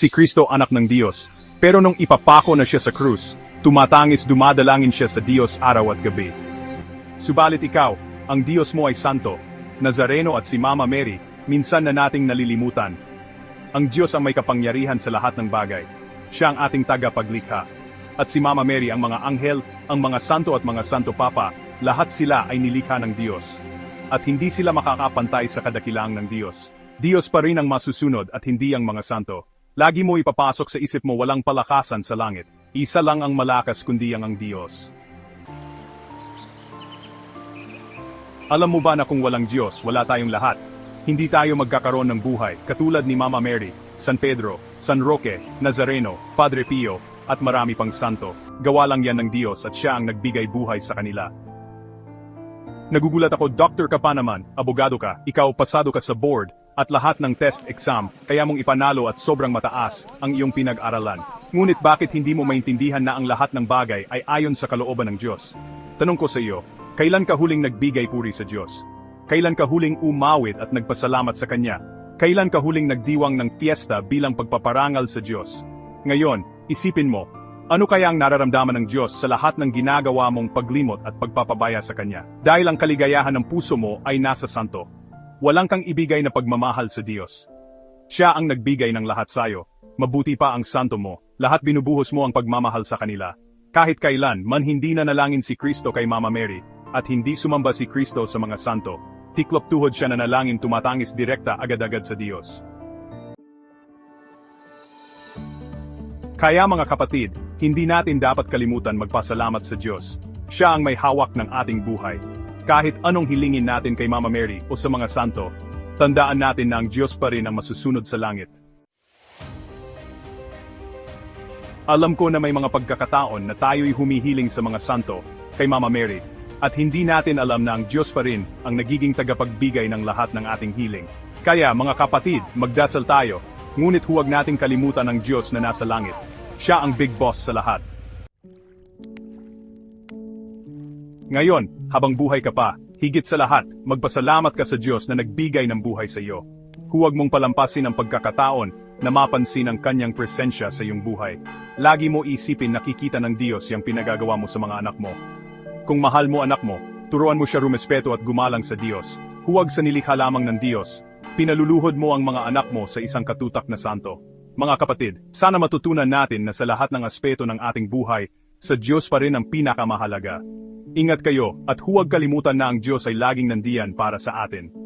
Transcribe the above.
si Kristo anak ng Diyos. Pero nung ipapako na siya sa krus, tumatangis dumadalangin siya sa Diyos araw at gabi. Subalit ikaw, ang Diyos mo ay santo, Nazareno at si Mama Mary, minsan na nating nalilimutan. Ang Diyos ang may kapangyarihan sa lahat ng bagay. Siya ang ating tagapaglikha. At si Mama Mary ang mga anghel, ang mga santo at mga santo papa, lahat sila ay nilikha ng Diyos. At hindi sila makakapantay sa kadakilaang ng Diyos. Diyos pa rin ang masusunod at hindi ang mga santo. Lagi mo ipapasok sa isip mo walang palakasan sa langit. Isa lang ang malakas kundi ang ang Diyos. Alam mo ba na kung walang Diyos, wala tayong lahat? Hindi tayo magkakaroon ng buhay, katulad ni Mama Mary, San Pedro, San Roque, Nazareno, Padre Pio, at marami pang santo. Gawa lang yan ng Diyos at siya ang nagbigay buhay sa kanila. Nagugulat ako, doctor ka naman, abogado ka, ikaw pasado ka sa board, at lahat ng test exam, kaya mong ipanalo at sobrang mataas ang iyong pinag-aralan. Ngunit bakit hindi mo maintindihan na ang lahat ng bagay ay ayon sa kalooban ng Diyos? Tanong ko sa iyo, kailan ka huling nagbigay puri sa Diyos? Kailan ka huling umawit at nagpasalamat sa Kanya? Kailan ka huling nagdiwang ng fiesta bilang pagpaparangal sa Diyos? Ngayon, isipin mo, ano kaya ang nararamdaman ng Diyos sa lahat ng ginagawa mong paglimot at pagpapabaya sa Kanya? Dahil ang kaligayahan ng puso mo ay nasa santo. Walang kang ibigay na pagmamahal sa Diyos. Siya ang nagbigay ng lahat sayo. Mabuti pa ang santo mo. Lahat binubuhos mo ang pagmamahal sa kanila. Kahit kailan, man hindi na nalangin si Kristo kay Mama Mary, at hindi sumamba si Kristo sa mga santo. Tiklop tuhod siya na nalangin tumatangis direkta agad-agad sa Diyos. Kaya mga kapatid, hindi natin dapat kalimutan magpasalamat sa Diyos. Siya ang may hawak ng ating buhay. Kahit anong hilingin natin kay Mama Mary o sa mga santo, tandaan natin na ang Diyos pa rin ang masusunod sa langit. Alam ko na may mga pagkakataon na tayo'y humihiling sa mga santo, kay Mama Mary, at hindi natin alam na ang Diyos pa rin ang nagiging tagapagbigay ng lahat ng ating hiling. Kaya mga kapatid, magdasal tayo, ngunit huwag nating kalimutan ang Diyos na nasa langit. Siya ang big boss sa lahat. Ngayon, habang buhay ka pa, higit sa lahat, magpasalamat ka sa Diyos na nagbigay ng buhay sa iyo. Huwag mong palampasin ang pagkakataon na mapansin ang kanyang presensya sa iyong buhay. Lagi mo isipin nakikita ng Diyos yung pinagagawa mo sa mga anak mo. Kung mahal mo anak mo, turuan mo siya rumespeto at gumalang sa Diyos. Huwag sa nilikha lamang ng Diyos. Pinaluluhod mo ang mga anak mo sa isang katutak na santo. Mga kapatid, sana matutunan natin na sa lahat ng aspeto ng ating buhay, sa Diyos pa rin ang pinakamahalaga. Ingat kayo at huwag kalimutan na ang Diyos ay laging nandiyan para sa atin.